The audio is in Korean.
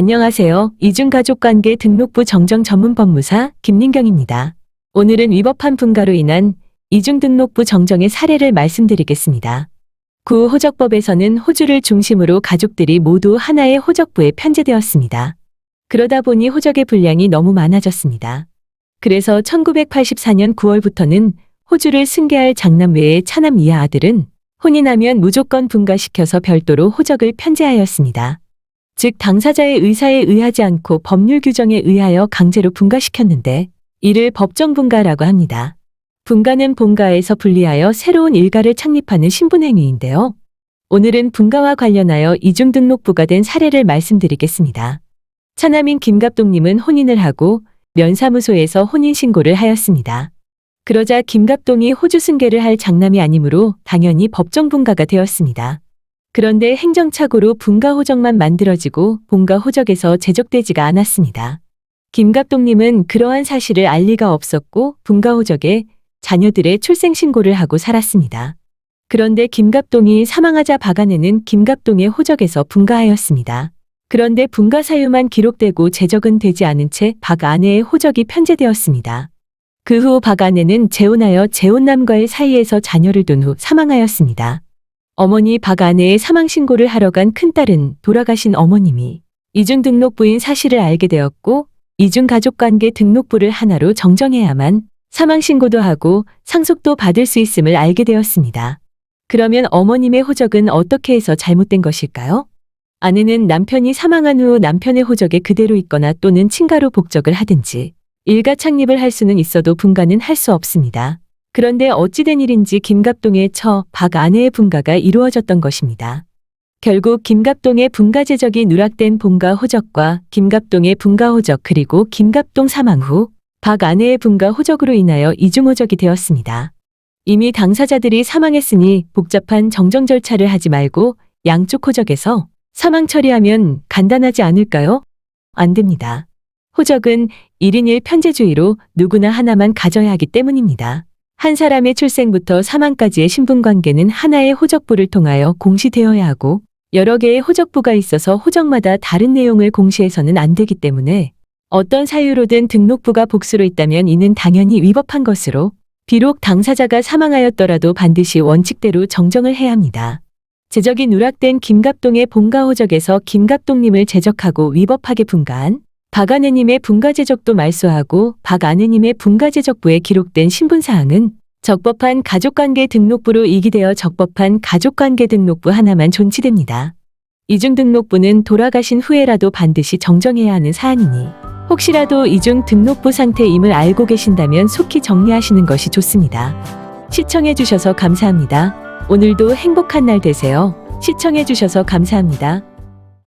안녕하세요. 이중가족관계 등록부 정정 전문 법무사 김민경입니다. 오늘은 위법한 분가로 인한 이중등록부 정정의 사례를 말씀드리겠습니다. 구 호적법에서는 호주를 중심으로 가족들이 모두 하나의 호적부에 편제되었습니다. 그러다 보니 호적의 분량이 너무 많아졌습니다. 그래서 1984년 9월부터는 호주를 승계할 장남 외의 차남 이하 아들은 혼인하면 무조건 분가시켜서 별도로 호적을 편제하였습니다. 즉 당사자의 의사에 의하지 않고 법률 규정에 의하여 강제로 분가시켰는데 이를 법정 분가라고 합니다. 분가는 본가에서 분리하여 새로운 일가를 창립하는 신분행위인데요. 오늘은 분가와 관련하여 이중등록부가 된 사례를 말씀드리겠습니다. 차남인 김갑동님은 혼인을 하고 면사무소에서 혼인신고를 하였습니다. 그러자 김갑동이 호주 승계를 할 장남이 아니므로 당연히 법정 분가가 되었습니다. 그런데 행정착오로 분가 호적만 만들어지고 본가 호적에서 제적되지가 않았습니다. 김갑동님은 그러한 사실을 알 리가 없었고 분가 호적에 자녀들의 출생 신고를 하고 살았습니다. 그런데 김갑동이 사망하자 박아내는 김갑동의 호적에서 분가하였습니다. 그런데 분가 사유만 기록되고 제적은 되지 않은 채 박 아내의 호적이 편제되었습니다. 그 후 박 아내는 재혼하여 재혼남과의 사이에서 자녀를 둔 후 사망하였습니다. 어머니 박 아내의 사망 신고를 하러 간 큰딸은 돌아가신 어머님이 이중등록부인 사실을 알게 되었고 이중가족관계 등록부를 하나로 정정해야만 사망 신고도 하고 상속도 받을 수 있음을 알게 되었습니다. 그러면 어머님의 호적은 어떻게 해서 잘못된 것일까요? 아내는 남편이 사망한 후 남편의 호적에 그대로 있거나 또는 친가로 복적을 하든지 일가 창립을 할 수는 있어도 분가는 할 수 없습니다. 그런데 어찌된 일인지 김갑동의 처, 박 아내의 분가가 이루어졌던 것입니다. 결국 김갑동의 분가 제적이 누락된 본가 호적과 김갑동의 분가 호적 그리고 김갑동 사망 후 박 아내의 분가 호적으로 인하여 이중호적이 되었습니다. 이미 당사자들이 사망했으니 복잡한 정정 절차를 하지 말고 양쪽 호적에서 사망 처리하면 간단하지 않을까요? 안 됩니다. 호적은 1인 1편제주의로 누구나 하나만 가져야 하기 때문입니다. 한 사람의 출생부터 사망까지의 신분관계는 하나의 호적부를 통하여 공시되어야 하고 여러 개의 호적부가 있어서 호적마다 다른 내용을 공시해서는 안 되기 때문에 어떤 사유로든 등록부가 복수로 있다면 이는 당연히 위법한 것으로 비록 당사자가 사망하였더라도 반드시 원칙대로 정정을 해야 합니다. 제적이 누락된 김갑동의 본가 호적에서 김갑동님을 제적하고 위법하게 분가한 박아내님의 분가제적도 말소하고 박아내님의 분가제적부에 기록된 신분사항은 적법한 가족관계 등록부로 이기되어 적법한 가족관계 등록부 하나만 존치됩니다. 이중 등록부는 돌아가신 후에라도 반드시 정정해야 하는 사안이니 혹시라도 이중 등록부 상태임을 알고 계신다면 속히 정리하시는 것이 좋습니다. 시청해주셔서 감사합니다. 오늘도 행복한 날 되세요. 시청해주셔서 감사합니다.